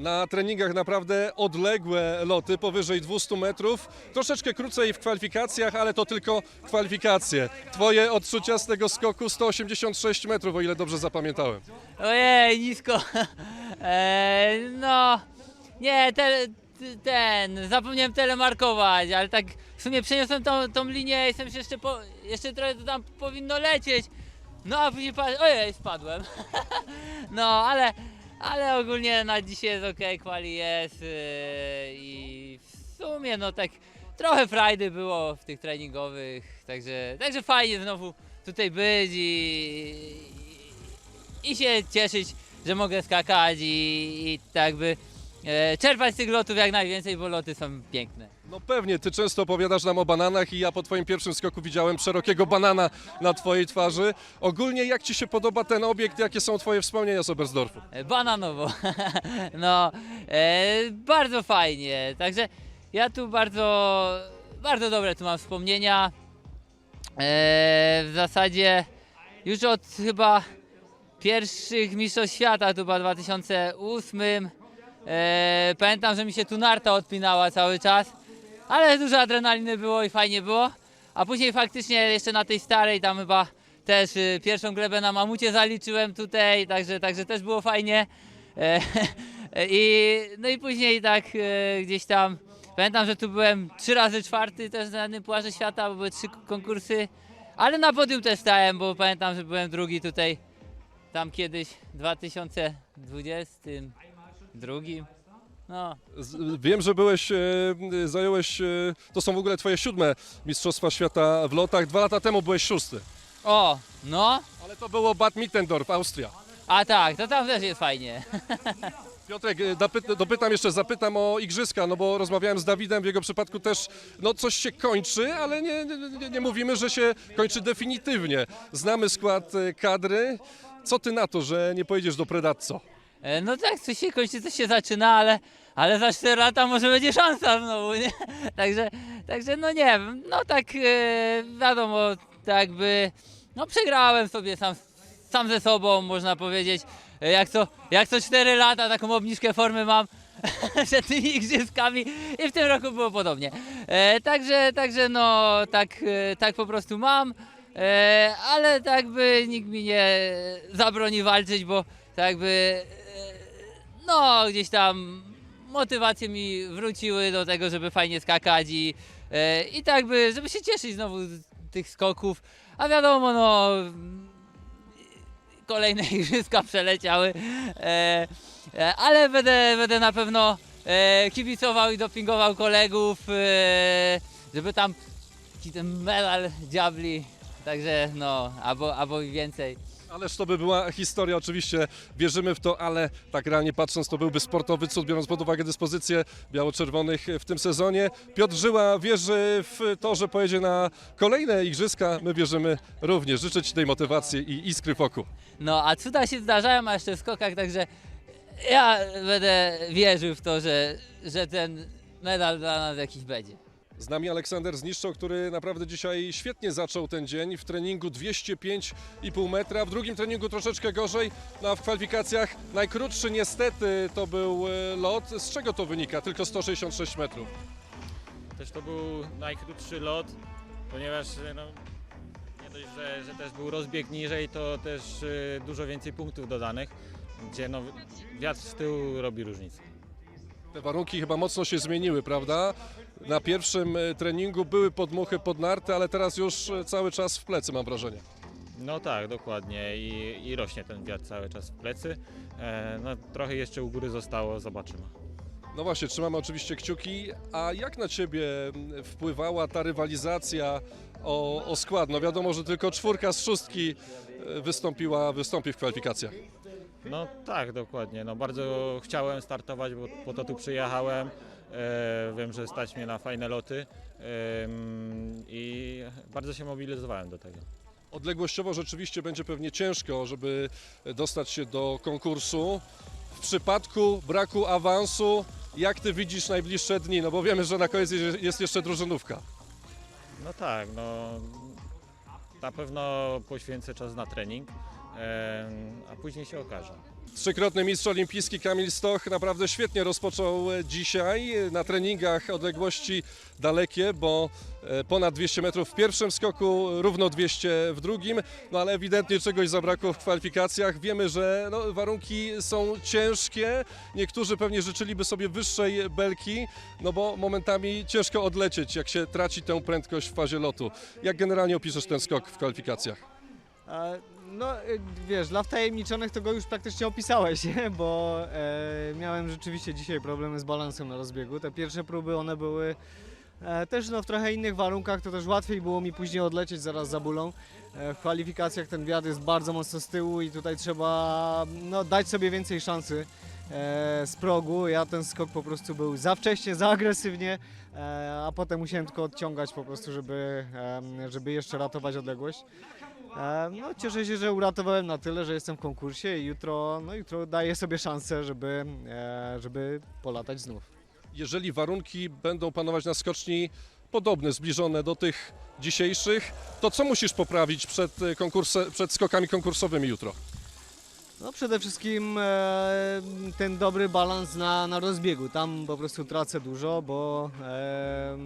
Na treningach naprawdę odległe loty, powyżej 200 metrów. Troszeczkę krócej w kwalifikacjach, ale to tylko kwalifikacje. Twoje odczucia z tego skoku 186 metrów, o ile dobrze zapamiętałem. Ojej, nisko. Eee, no, nie, te, ten, zapomniałem telemarkować, ale tak w sumie przeniosłem tą, tą linię, jestem jeszcze, po, jeszcze trochę to tam powinno lecieć. No a później ojej, spadłem. no, ale, ale ogólnie na dzisiaj jest ok, kwali jest yy, i w sumie no tak trochę frajdy było w tych treningowych, także, także fajnie znowu tutaj być i, i się cieszyć, że mogę skakać i, i tak jakby e, czerpać z tych lotów jak najwięcej, bo loty są piękne. No pewnie, ty często opowiadasz nam o bananach i ja po twoim pierwszym skoku widziałem szerokiego banana na twojej twarzy. Ogólnie jak ci się podoba ten obiekt, jakie są twoje wspomnienia z Oberstdorfu? E, Bananowo. no, e, bardzo fajnie. Także ja tu bardzo, bardzo dobre tu mam wspomnienia. E, w zasadzie już od chyba pierwszych mistrzostw świata, tu chyba 2008. E, pamiętam, że mi się tu narta odpinała cały czas, ale dużo adrenaliny było i fajnie było. A później faktycznie jeszcze na tej starej tam chyba też y, pierwszą glebę na mamucie zaliczyłem tutaj, także, także też było fajnie. E, i, no i później tak e, gdzieś tam, pamiętam, że tu byłem trzy razy czwarty też na jednym Pucharze Świata, bo były trzy konkursy, ale na podium też stałem, bo pamiętam, że byłem drugi tutaj, tam kiedyś w 2022. No, Z- Wiem, że byłeś, e, zająłeś, e, to są w ogóle twoje siódme Mistrzostwa Świata w lotach. Dwa lata temu byłeś szósty. o, no, Ale to było Bad Mittendorf, Austria. a tak, to tam też jest fajnie. Piotrek, e, dopy- dopytam jeszcze, zapytam o igrzyska, no bo rozmawiałem z Dawidem, w jego przypadku też, no coś się kończy, ale nie, nie, nie, nie mówimy, że się kończy definitywnie. Znamy skład e, kadry. Co ty na to, że nie pojedziesz do Predazzo? E, No tak, coś się kończy, coś się zaczyna, ale, ale za 4 lata może będzie szansa znowu, nie? Także, także no nie wiem, no tak e, wiadomo, tak jakby, no przegrałem sobie sam, sam ze sobą, można powiedzieć. E, Jak co, jak co 4 lata taką obniżkę formy mam przed tymi igrzyskami i w tym roku było podobnie. Także, także no tak, tak po prostu mam. Ale tak by nikt mi nie zabroni walczyć, bo tak e, no gdzieś tam motywacje mi wróciły do tego, żeby fajnie skakać i, e, i tak by, żeby się cieszyć znowu z tych skoków. A wiadomo, no kolejne igrzyska przeleciały, e, e, ale będę, będę na pewno kibicował i dopingował kolegów, żeby tam ci ten medal diabli, także no, albo, albo i więcej. Ależ to by była historia, oczywiście wierzymy w to, ale tak realnie patrząc, to byłby sportowy cud, biorąc pod uwagę dyspozycję biało-czerwonych w tym sezonie. Piotr Żyła wierzy w to, że pojedzie na kolejne igrzyska. My wierzymy również. Życzę Ci tej motywacji i iskry w oku. No, a cuda się zdarzają, a jeszcze w skokach, także ja będę wierzył w to, że, że ten medal dla nas jakiś będzie. Z nami Aleksander Zniszczał, który naprawdę dzisiaj świetnie zaczął ten dzień w treningu 205,5 metra, w drugim treningu troszeczkę gorzej, no a w kwalifikacjach najkrótszy niestety to był e, lot. Z czego to wynika? Tylko 166 metrów. Też to był najkrótszy lot, ponieważ no, nie dość, że, że też był rozbieg niżej, to też y, dużo więcej punktów dodanych, gdzie no, wiatr z tyłu robi różnicę. Te warunki chyba mocno się zmieniły, prawda? Na pierwszym e, treningu były podmuchy pod narty, ale teraz już e, cały czas w plecy mam wrażenie. No tak, dokładnie I, i rośnie ten wiatr cały czas w plecy. E, no, trochę jeszcze u góry zostało, zobaczymy. No właśnie, trzymamy oczywiście kciuki. A jak na Ciebie wpływała ta rywalizacja o, o skład? No wiadomo, że tylko czwórka z szóstki e, wystąpiła, wystąpi w kwalifikacjach. No tak, dokładnie. No, bardzo chciałem startować, bo po to tu przyjechałem. E, wiem, że stać mnie na fajne loty em, i bardzo się mobilizowałem do tego. Odległościowo rzeczywiście będzie pewnie ciężko, żeby dostać się do konkursu. W przypadku braku awansu, jak Ty widzisz najbliższe dni? No bo wiemy, że na koniec jest- jest jeszcze drużynówka. No tak, no na pewno poświęcę czas na trening, a później się okaże. Trzykrotny mistrz olimpijski Kamil Stoch naprawdę świetnie rozpoczął e, dzisiaj na treningach odległości dalekie, bo e, ponad 200 metrów w pierwszym skoku, równo 200 w drugim, no ale ewidentnie czegoś zabrakło w kwalifikacjach. Wiemy, że no, warunki są ciężkie, niektórzy pewnie życzyliby sobie wyższej belki, no bo momentami ciężko odlecieć, jak się traci tę prędkość w fazie lotu. Jak generalnie opiszesz ten skok w kwalifikacjach? E, No, e, wiesz, dla wtajemniczonych to go już praktycznie opisałeś, bo e, miałem rzeczywiście dzisiaj problemy z balansem na rozbiegu. Te pierwsze próby, one były e, też no, w trochę innych warunkach, to też łatwiej było mi później odlecieć zaraz za bólą. E, w kwalifikacjach ten wiatr jest bardzo mocno z tyłu i tutaj trzeba no, dać sobie więcej szansy e, z progu. Ja ten skok po prostu był za wcześnie, za agresywnie, e, a potem musiałem tylko odciągać po prostu, żeby, em, żeby jeszcze ratować odległość. E, No, cieszę się, że uratowałem na tyle, że jestem w konkursie i jutro, no, jutro daję sobie szansę, żeby, e, żeby polatać znów. jeżeli warunki będą panować na skoczni podobne, zbliżone do tych dzisiejszych, to co musisz poprawić przed, e, konkurse, przed skokami konkursowymi jutro? No przede wszystkim e, ten dobry balans na, na rozbiegu. Tam po prostu tracę dużo, bo e,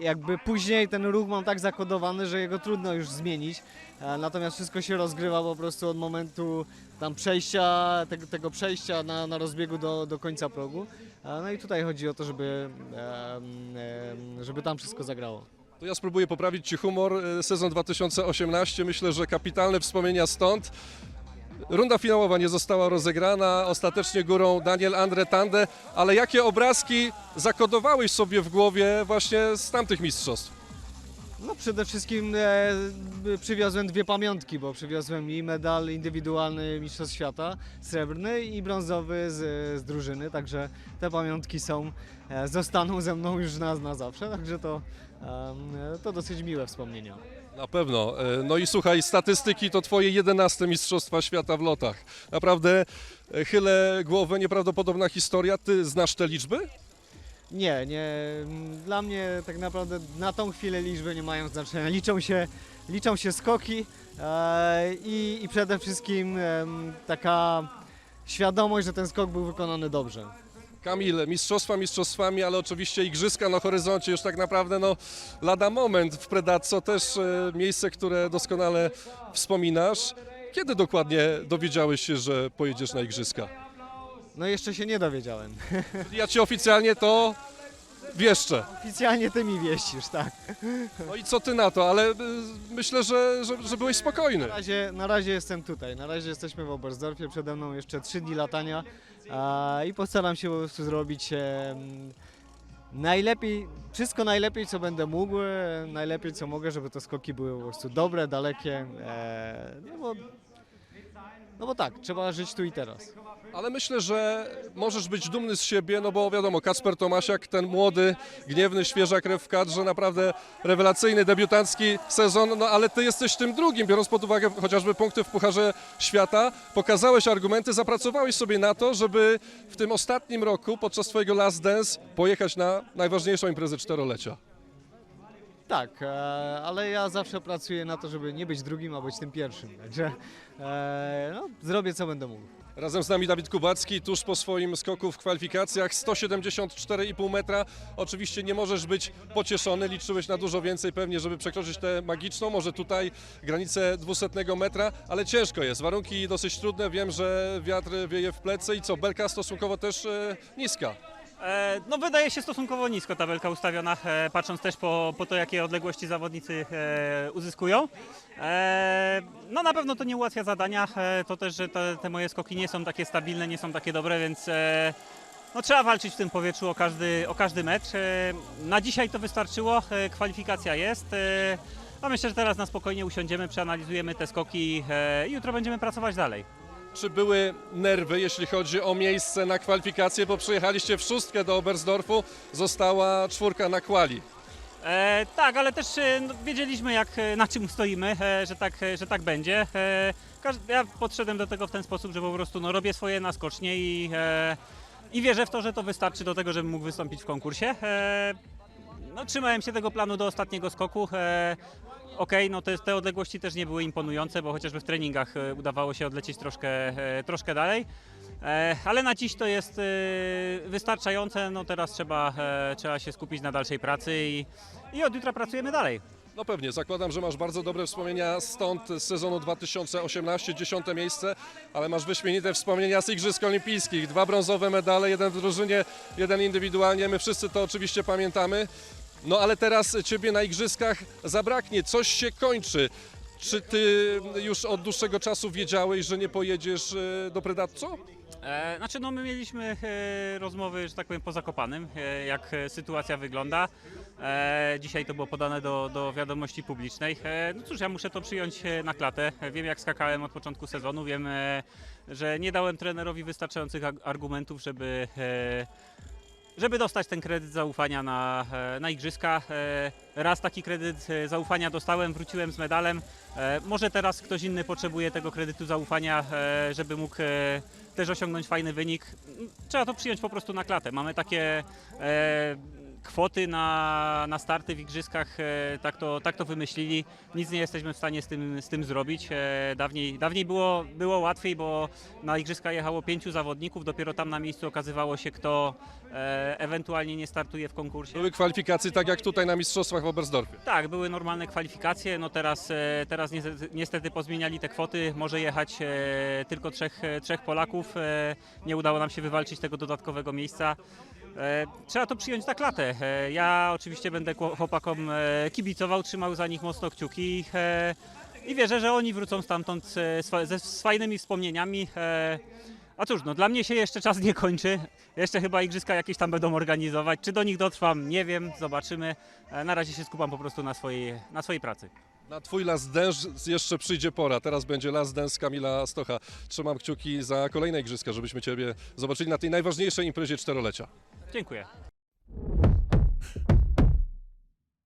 jakby później ten ruch mam tak zakodowany, że jego trudno już zmienić. E, natomiast wszystko się rozgrywa po prostu od momentu tam przejścia, tego, tego przejścia na, na rozbiegu do, do końca progu. E, no i tutaj chodzi o to, żeby, żeby tam wszystko zagrało. To ja spróbuję poprawić Ci humor. E, Sezon 2018, myślę, że kapitalne wspomnienia stąd. Runda finałowa nie została rozegrana, ostatecznie górą Daniel Andre Tande, ale jakie obrazki zakodowałeś sobie w głowie właśnie z tamtych mistrzostw? No przede wszystkim e, przywiozłem dwie pamiątki, bo przywiozłem i medal indywidualny Mistrzostw Świata, srebrny i brązowy z, z drużyny, także te pamiątki są, e, zostaną ze mną już na, na zawsze, także to, em, to dosyć miłe wspomnienia. Na pewno. E, No i słuchaj, statystyki to Twoje 11 Mistrzostwa Świata w lotach. Naprawdę e, chylę głowę, nieprawdopodobna historia. Ty znasz te liczby? Nie, nie, dla mnie tak naprawdę na tą chwilę liczby nie mają znaczenia, liczą się, liczą się skoki e, i, i przede wszystkim taka świadomość, że ten skok był wykonany dobrze. Kamil, mistrzostwa mistrzostwami, ale oczywiście igrzyska na horyzoncie już tak naprawdę no, lada moment w Predazzo, też e, miejsce, które doskonale wspominasz. Kiedy dokładnie dowiedziałeś się, że pojedziesz na igrzyska? No jeszcze się nie dowiedziałem. Ja Ci oficjalnie to wieszczę. Oficjalnie ty mi wieścisz, tak. No i co Ty na to, ale e, myślę, że, że, że byłeś spokojny. Na razie, na razie jestem tutaj, na razie jesteśmy w Oberstdorfie, przede mną jeszcze trzy dni latania a, i postaram się po prostu zrobić em, najlepiej, wszystko najlepiej co będę mógł, e, najlepiej co mogę, żeby te skoki były po prostu dobre, dalekie, e, no, bo, no bo tak, trzeba żyć tu i teraz. Ale myślę, że możesz być dumny z siebie, no bo wiadomo, Kacper Tomasiak, ten młody, gniewny, świeża krew w kadrze, naprawdę rewelacyjny, debiutancki sezon, no ale ty jesteś tym drugim, biorąc pod uwagę chociażby punkty w Pucharze Świata. Pokazałeś argumenty, zapracowałeś sobie na to, żeby w tym ostatnim roku, podczas twojego Last Dance, pojechać na najważniejszą imprezę czterolecia. Tak, e, ale ja zawsze pracuję na to, żeby nie być drugim, a być tym pierwszym, także e, no, zrobię co będę mógł. Razem z nami Dawid Kubacki, tuż po swoim skoku w kwalifikacjach, 174,5 metra. Oczywiście nie możesz być pocieszony, liczyłeś na dużo więcej pewnie, żeby przekroczyć tę magiczną, może tutaj granicę 200 metra, ale ciężko jest, warunki dosyć trudne, wiem, że wiatr wieje w plecy i co, belka stosunkowo też e, niska. E, No wydaje się stosunkowo nisko tabelka ustawiona, e, patrząc też po, po to, jakie odległości zawodnicy e, uzyskują. No na pewno to nie ułatwia zadania, to też, że te, te moje skoki nie są takie stabilne, nie są takie dobre, więc no, trzeba walczyć w tym powietrzu o każdy, o każdy mecz. Na dzisiaj to wystarczyło, kwalifikacja jest. No myślę, że teraz na spokojnie usiądziemy, przeanalizujemy te skoki i jutro będziemy pracować dalej. Czy były nerwy, jeśli chodzi o miejsce na kwalifikacje, bo przyjechaliście w szóstkę do Oberstdorfu, została czwórka na kwali. E, tak, ale też e, no, wiedzieliśmy jak, e, na czym stoimy, e, że, tak, e, że tak będzie. E, ja podszedłem do tego w ten sposób, że po prostu no, robię swoje na skocznie i, e, i wierzę w to, że to wystarczy do tego, żebym mógł wystąpić w konkursie. E, no, trzymałem się tego planu do ostatniego skoku. E, Okej, no te, te odległości też nie były imponujące, bo chociażby w treningach e, udawało się odlecieć troszkę, e, troszkę dalej. E, Ale na dziś to jest wystarczające. No teraz trzeba, trzeba się skupić na dalszej pracy i, i od jutra pracujemy dalej. No pewnie, zakładam, że masz bardzo dobre wspomnienia stąd z sezonu 2018, dziesiąte miejsce, ale masz wyśmienite wspomnienia z Igrzysk Olimpijskich. Dwa brązowe medale, jeden w drużynie, jeden indywidualnie. My wszyscy to oczywiście pamiętamy. No ale teraz Ciebie na Igrzyskach zabraknie, coś się kończy. Czy Ty już od dłuższego czasu wiedziałeś, że nie pojedziesz e, do Predatco? E, Znaczy, no my mieliśmy e, rozmowy, że tak powiem, po Zakopanym, e, jak e, sytuacja wygląda. E, Dzisiaj to było podane do, do wiadomości publicznej. E, No cóż, ja muszę to przyjąć e, na klatę. Wiem, jak skakałem od początku sezonu, wiem, e, że nie dałem trenerowi wystarczających argumentów, żeby, e, żeby dostać ten kredyt zaufania na, e, na igrzyska. E, Raz taki kredyt e, zaufania dostałem, wróciłem z medalem. Może teraz ktoś inny potrzebuje tego kredytu zaufania, żeby mógł też osiągnąć fajny wynik. Trzeba to przyjąć po prostu na klatę. Mamy takie kwoty na, na starty w igrzyskach, e, tak, to, tak to wymyślili. Nic nie jesteśmy w stanie z tym, z tym zrobić. E, dawniej dawniej było, było łatwiej, bo na igrzyska jechało pięciu zawodników, dopiero tam na miejscu okazywało się, kto e, ewentualnie nie startuje w konkursie. Były kwalifikacje tak jak tutaj na Mistrzostwach w Oberstdorfie. Tak, były normalne kwalifikacje. No teraz, e, teraz niestety, niestety pozmieniali te kwoty. Może jechać e, tylko trzech, trzech Polaków. E, Nie udało nam się wywalczyć tego dodatkowego miejsca. E, Trzeba to przyjąć na klatę. E, Ja oczywiście będę chłopakom e, kibicował, trzymał za nich mocno kciuki i wierzę, że oni wrócą stamtąd ze z fajnymi wspomnieniami. A cóż, no dla mnie się jeszcze czas nie kończy. Jeszcze chyba igrzyska jakieś tam będą organizować. Czy do nich dotrwam, nie wiem, zobaczymy. Na razie się skupam po prostu na swojej, na swojej pracy. Na twój last dance jeszcze przyjdzie pora. Teraz będzie last dance Kamila Stocha. Trzymam kciuki za kolejne igrzyska, żebyśmy ciebie zobaczyli na tej najważniejszej imprezie czterolecia. Dziękuję.